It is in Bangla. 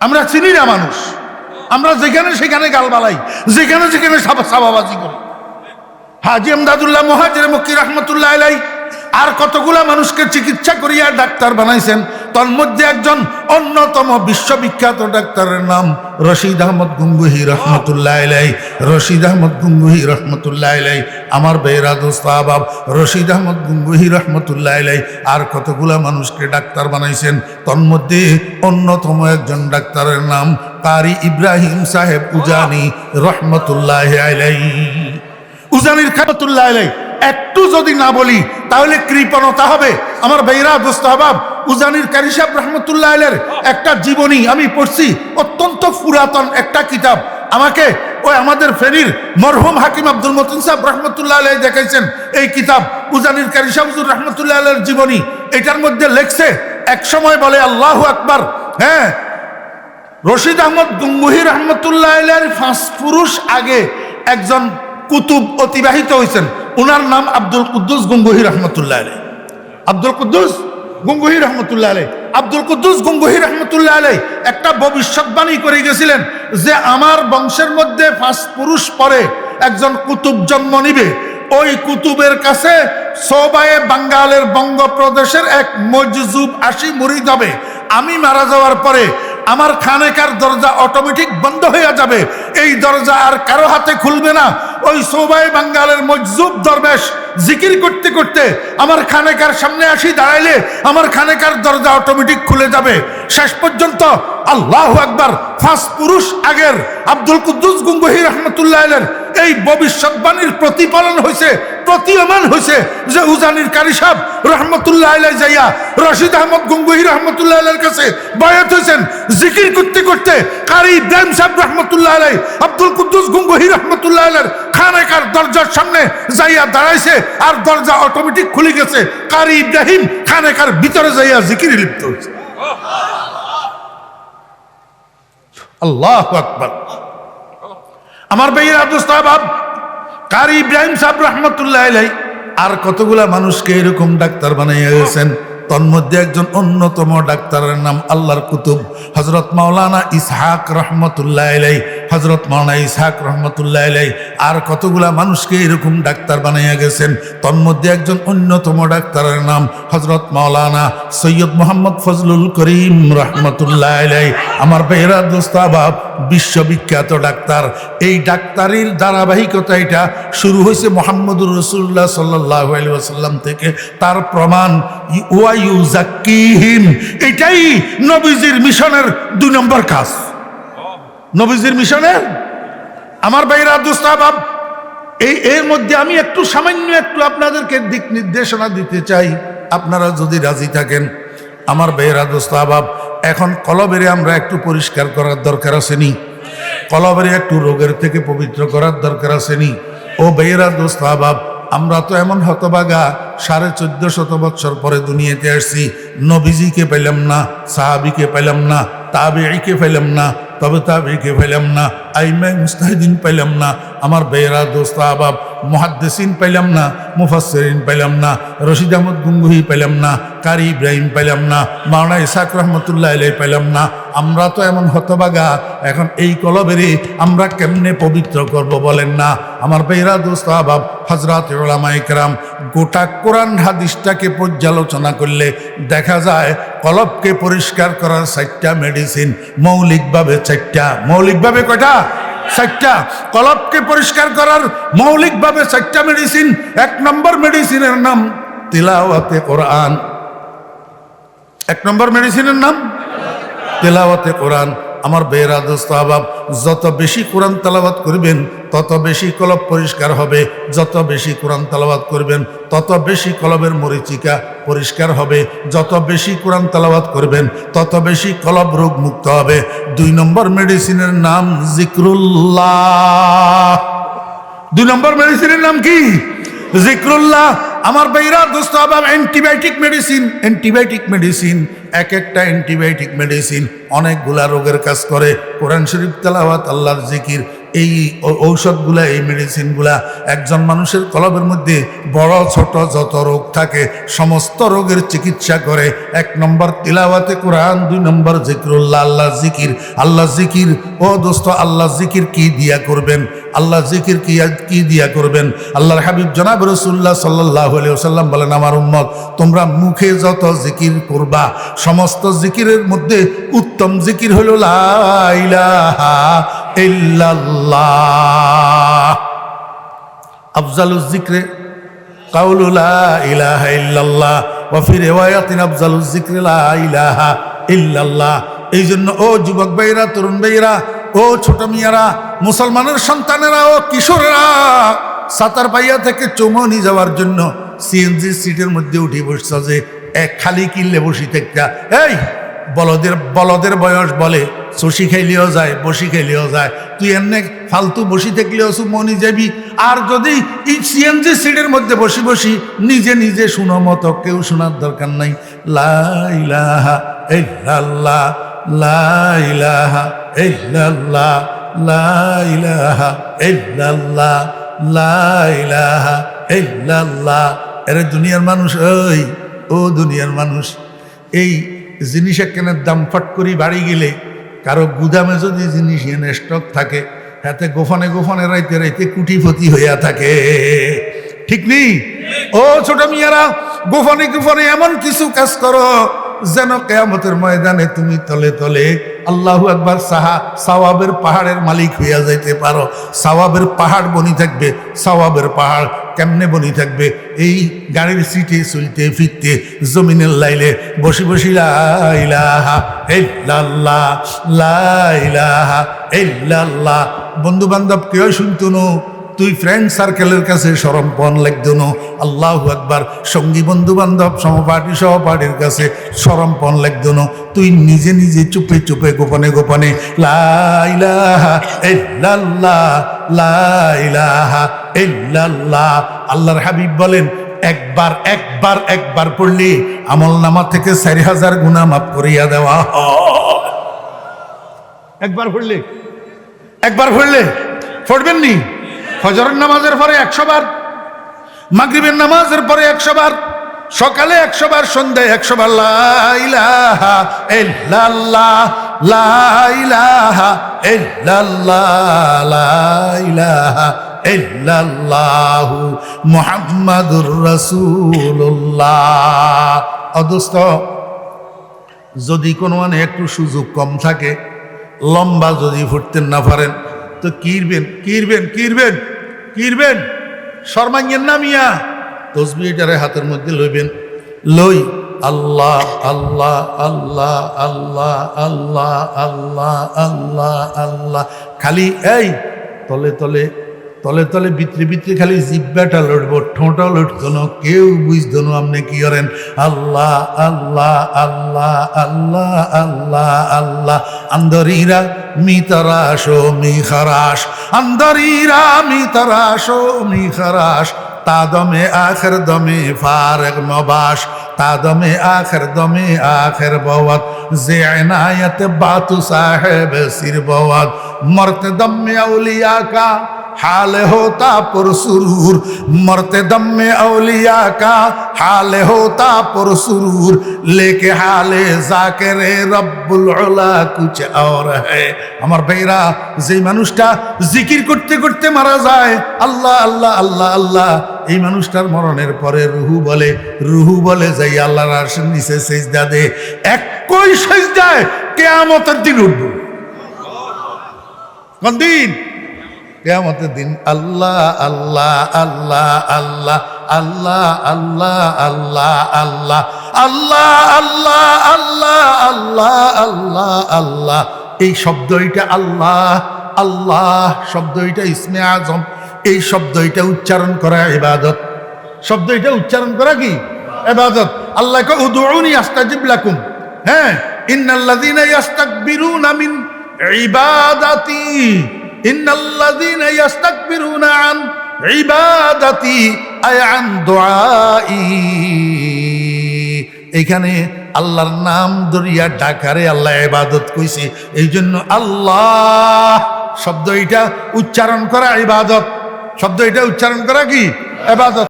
আমরা চিনি না মানুষ। আমরা যেখানে সেখানে গাল বালাই, যেখানে সাবা- সাবাবাজি করি। হাজি আমদাদুল্লাহ মহাজির মক্কি রহমতুল্লাহ আলাই আর কতগুলা মানুষকে চিকিৎসা করিয়া ডাক্তার বানাইছেন তার মধ্যে একজন অন্যতম বিশ্ববিখ্যাত ডাক্তারের নাম রশিদ আহমদ গুঙ্গুহি রহমতুল্লাহ আলাই রশিদ আহমদ গুঙ্গুহি রহমতুল্লাহ আলাই আমার বেহরা দোস্ত রশিদ আহমদ গুঙ্গুহি রহমতুল্লাহ আলাই আর কতগুলা মানুষকে ডাক্তার বানাইছেন? তন্মধ্যে অন্যতম একজন ডাক্তারের নাম কারি ইব্রাহিম সাহেব উজানি রহমতুল্লাহ আলাই উজানির খামতুল্লাহ আলাই একটু যদি না বলি, তাহলে কৃপণতা হবে। আমার বেইরা দোস্ত উজানির কারিসাব রহমতুল্লাহ আলের একটা জীবনী আমি পড়ছি, অত্যন্ত পুরাতন একটা কিতাব। আমাকে ওই আমাদের ফেরির মরহুম হাকিম আব্দুল মতিন সাহেব রহমতুল্লাহ আলাই দেখাইছেন এই কিতাব, উজানির কারিসাব রহমতুল্লাহ আলের জীবনী। এটার মধ্যে লেখছে, এক সময় বলে আল্লাহ আকবার হ্যাঁ রশিদ আহমদ গুঙ্গুহি রহমতুল্লাহ আলের ফাঁস পুরুষ আগে একজন কুতুব অতিবাহিত হয়েছেন ওনার নাম আব্দুল কুদ্দুস গুঙ্গুহি রহমতুল্লাহ আলাই। আব্দুল কুদ্দুস? গুঙ্গুহি রহমতুল্লাহ আলাই আব্দুল কুদ্দুস গুঙ্গুহি রহমতুল্লাহ আলাই একটা ভবিষ্যৎবাণী করে গেছিলেন যে আমার বংশের মধ্যে পাঁচ পুরুষ পরে একজন কুতুব জন্ম নিবে। ওই কুতুবের কাছে সোবায়ে বাঙ্গালের বঙ্গপ্রদেশের এক মজজুব আসি মুরিদ যাবে। আমি মারা যাওয়ার পরে আমার খানেকার দরজা অটোমেটিক বন্ধ হয়ে যাবে। এই দরজা আর কারও হাতে খুলবে না। ওই সৌবাই বাঙ্গালের মজজুব দরবেশ জিকির করতে করতে আমার খানেকার সামনে আসি দাঁড়াইলে আমার খানেকার দরজা অটোমেটিক খুলে যাবে। শেষ পর্যন্ত আল্লাহ একবার ফাঁস পুরুষ আগের আব্দুল কুদ্দুস গুঙ্গুহি রহমতুল্লাহ এই ভবিষ্যৎবাণীর প্রতিফলন হয়েছে প্রতীয়মান হয়েছে যে উজানির কারি সাহেব রহমতুল্লাহ যাইয়া রশিদ আহমদ গঙ্গুহি রহমতুল্লাহ কাছে বয়াত হয়েছেন জিকির করতে করতে কারি ইব্রাহিম সাহেব রহমতুল্লাহ আলাই, আব্দুল কুদ্দুস গঙ্গুহি রহমতুল্লাহ আলের খানেকার দরজার সামনে যাইয়া দাঁড়াইছে আর দরজা অটোমেটিক খুলে গেছে। কারি ইব্রাহিম খানেকার ভিতরে যাইয়া জিকির লিপ্ত হয়েছে আল্লাহ আকবর। আমার বেয়ের আব্দুল সাহাব কারি ইব্রাহিম সাহেব রহমতুল্লাহ আলাই আর কতগুলা মানুষকে এরকম ডাক্তার বানাইয়া গেছেন তন্মধ্যে একজন অন্যতম ডাক্তারের নাম আল্লাহর কুতুব হজরত মাওলানা ইসহাক রহমতুল্লাহ আলাই হজরত মাওলানা ইসহাক রহমতুল্লাহ আলাই আর কতগুলা মানুষকে এরকম ডাক্তার বানাইয়া গেছেন। তন্মধ্যে একজন অন্যতম ডাক্তারের নাম হজরত মাওলানা সৈয়দ মোহাম্মদ ফজলুল করিম রহমতুল্লাহ আলাই আমার বেহরা দোস্তাবাব বিশ্ববিখ্যাত ডাক্তার। এই ডাক্তারির ধারাবাহিকতা এটা। শুরু হয়েছে মোহাম্মদুর রসুল্লাহ সাল্লাহ আসাল্লাম থেকে। তার প্রমাণ ওয়াইউ জাকিহিম এটাই নবীজির মিশনের দুই নম্বর কাজ। নবীজির মিশনের আমার বাইরা দুস্তাবাব এই এর মধ্যে আমি একটু সামান্য একটু আপনাদেরকে দিক নির্দেশনা দিতে চাই। আপনারা যদি রাজি থাকেন, আমার বেহরা দোস্তাবাব এখন কলবেরে আমরা একটু পরিষ্কার করার দরকার আসেনি। কলবেরে একটু রোগের থেকে পবিত্র করার দরকার আসেনি। ও বেহরা দোস্তাবাব আমরা তো এমন হতবাগা সাড়ে চোদ্দ শত বৎসর পরে দুনিয়াতে আসছি। নবীজিকে পেলাম না, সাহাবিকে পেলাম না তাবেইকে পেলাম না তবে তাবেইকে পেলাম না। আইমাই মুস্তাহিদিন পেলাম না। আমার বেহরা দোস্ত, আবাব, মহাদ্দেসিন পেলাম না। মুফাসরিন পেলাম না। রশিদ আহমদ গুঙ্গুহি পেলাম না। কারি ইব্রাহিম পেলাম না। মাওনা ইসাক রহমতুল্লাহ আলাই পেলাম না। আমরা তো এমন হতবাগা এখন এই কলবেরে আমরা কেমনে পবিত্র করব বলেন না? আমার বেহরা দোস্ত, আবাব হজরত ওলামাইকরাম গোটা কোরআন হাদিসটাকে পর্যালোচনা করলে দেখা যায় কলবকে পরিষ্কার করার চারটা মেডিসিন মৌলিকভাবে চারটা। মৌলিকভাবে কয়টা? চারটা। কলবকে পরিষ্কার করার মৌলিকভাবে চারটা মেডিসিন এক নম্বর মেডিসিনের নাম তিলাওয়াতে কোরআন। এক নম্বর মেডিসিনের নাম তেলাওয়াতে কোরআন। আমার বেহরা দোস্ত আবাব, যত বেশি কোরআন তালাবাত করবেন, তত বেশি কলব পরিষ্কার হবে। যত বেশি কোরআন তালাবাত করবেন, তত বেশি কলবের মরিচিকা পরিষ্কার হবে। যত বেশি কোরআন তালাবাত করবেন, তত বেশি কলব রোগ মুক্ত হবে। দুই নম্বর মেডিসিনের নাম জিক্রুল্লাহ। দুই নম্বর মেডিসিনের নাম কি? জিক্রুল্লাহ আমার বাইরা দোস্ত, আবার অ্যান্টিবায়োটিক মেডিসিন অ্যান্টিবায়োটিক মেডিসিন এক একটা অ্যান্টিবায়োটিক মেডিসিন অনেকগুলা রোগের কাজ করে। কোরআন শরীফ তেলাওয়াত, আল্লাহর জিকির, এই ঔষধগুলা, এই মেডিসিনগুলা একজন মানুষের কলবের মধ্যে বড়, ছোট যত রোগ থাকে, সমস্ত রোগের চিকিৎসা করে। এক নম্বর তিলাওয়াতে কোরআন, দুই নম্বর জিক্রুল্লাহ আল্লাহ জিকির। আল্লাহ জিকির, ও দোস্ত আল্লাহ জিকির কি দিয়া করবেন? আল্লাহ জিকির কি কি দিয়া করবেন? আল্লাহর হাবিব জনাব রসুল্লাহ সাল্লাহ সাল্লাম বলেন, আমার উম্মত, তোমরা মুখে যত জিকির করবা, সমস্ত জিকিরের মধ্যে উত্তম জিকির হলো লা ইলাহা ইল্লাল্লাহ। আফজালুজ জিক্রে কাউলু লা ইলাহা ইল্লাল্লাহ, ওয়া ফি রিওয়ায়াতিন আফজালুজ জিক্রে লা ইলাহা ইল্লাল্লাহ। এই জন্য ও যুবক ভাইরা তরুণ ভাইরা ও ছোট মিয়ারা, মুসলমানের সন্তানেরা ও কিশোরেরা, সাতার পাইয়া থেকে চৌমনি যাওয়ার জন্য সিএনজি সিটের মধ্যে উঠে বসছে যে, এক খালি কিনলে বসি থেকে এই, বলদের বলদের বয়স বলে, শশি খাইলেও যায়, বসি খাইলেও যায়। তুই এমনি ফালতু বসি থাকলেও মনি যাবি। আর যদি এই সিএনজি সিটের মধ্যে বসি বসি, নিজে নিজে শুনো মতো, কেউ শোনার দরকার নাই। লাইলাহা লাইলাহা ইল্লাল্লাহ লাইলাহা ইল্লাল্লাহ লাইলাহা ইল্লাল্লাহ। এরে দুনিয়ার মানুষ, ওই, ও দুনিয়ার মানুষ, এই জিনিস একখানের দাম ফট করি বাড়ি গেলে, কারও গুদামে যদি জিনিস এনে স্টক থাকে, হাতে গোফানে গোফানে রাইতে রাইতে কুটিপতি হইয়া থাকে। ঠিক নেই? ও ছোট মিয়ারা, গোফানে গোফানে এমন কিছু কাজ করো যেন কেয়ামতের ময়দানে তুমি তলে তলে আল্লাহু একবার সাহা সাওয়াবের পাহাড়ের মালিক হইয়া যাইতে পারো। সাওয়াবের পাহাড় বনি থাকবে, সাওয়াবের পাহাড় কেমনে বনি থাকবে? এই গাড়ির সিটে চলতে ফিরতে জমিনের লাইলে বসে বসি লাইলাহা লাইলাহা বন্ধু বান্ধব কেউ শুনতো না? তুই ফ্রেন্ড সার্কেলের কাছে সরম্পন লাগতো না। আল্লাহ একবার সঙ্গী বন্ধু বান্ধব সমপাঠী সহপাঠীর কাছে সরম্পন লাগতো না। তুই নিজে নিজে চুপে চুপে গোপনে গোপনে লাইলাহা ইল্লাল্লাহ লাইলাহা ইল্লাল্লাহ আল্লাহর হাবিব বলেন একবার একবার একবার পড়লে আমল নামা থেকে চারি হাজার গুণা মাফ করিয়া দেওয়া একবার পড়লে? একবার পড়লে? পড়বেন নি ফজরের নামাজের পরে একশো বার, মাগরিবের নামাজের পরে একশো বার, সকালে একশো বার, সন্ধ্যায় একশো বার লাইলাহা যদি কোনো মানে একটু সুযোগ কম থাকে, লম্বা যদি ফুটতে না পারেন তো কিরবেন কিরবেন কিরবেন কিরবেন? শর্মাঙ্গের নামিয়া তসবিটারে হাতের মধ্যে লইবেন। লই, আল্লাহ আল্লাহ আল্লাহ আল্লাহ আল্লাহ আল্লাহ আল্লাহ আল্লাহ। খালি এই, তলে তলে তলে তলে ভিতরে ভিতরে খালি জিব্বাটা লড়ব ঠোঁটা লড়তো না, কেউ বুঝতো না আপনি কি করেন। Allah Allah Allah Allah Allah Allah. আন্দরীরা মি তরাশো মি খরাস আন্দরীরা মি তরাশো মি খরাস তা দমে আখের দমে ফারেক নবাস তা দমে আখের দমে আখের বওয়াত যে এনায়ত বাতু সাহেব সির বওয়াত মরতে দমে আউলিয়া কা حال ہوتا پر سرور مرتے دم میں اولیاء کا حال ہوتا پر سرور لے کے حال ذاکر رب العلا کچھ اور ہے আমার ভাইরা যেই মানুষটা জিকির করতে করতে মারা যায় আল্লাহ আল্লাহ আল্লাহ আল্লাহ এই মানুষটার মরণের পরে রুহু বলে রুহু বলে, যাই আল্লাহর আরশের নিচে সেজদা দে। একই সেজদায় কেয়ামতের দিন উঠব। কোন দিন? কেয়ামতের দিন আল্লাহ আল্লাহ আল্লাহ আল্লাহ আল্লাহ আল্লাহ আল্লাহ আল্লাহ আল্লাহ আল্লাহ আল্লাহ আল্লাহ আল্লাহ আল্লাহ এই শব্দ এটা আল্লাহ আল্লাহ শব্দ এটা ইসমে আজম এই শব্দ এটা উচ্চারণ করা ইবাদত শব্দ এটা উচ্চারণ করা কি ইবাদত আল্লাহকে উদুউনি আস্তাজিব লাকুম হ্যাঁ ইন্নাল্লাযীনা ইয়াস্তাকবিরুনা মিন ইবাদাতি আয় আন এখানে আল্লাহর নাম দরিয়া ডাকারে আল্লাহ ইবাদত কইছে। এই জন্য আল্লাহ শব্দ এটা উচ্চারণ করা ইবাদত। শব্দ এটা উচ্চারণ করা কি? এবাদত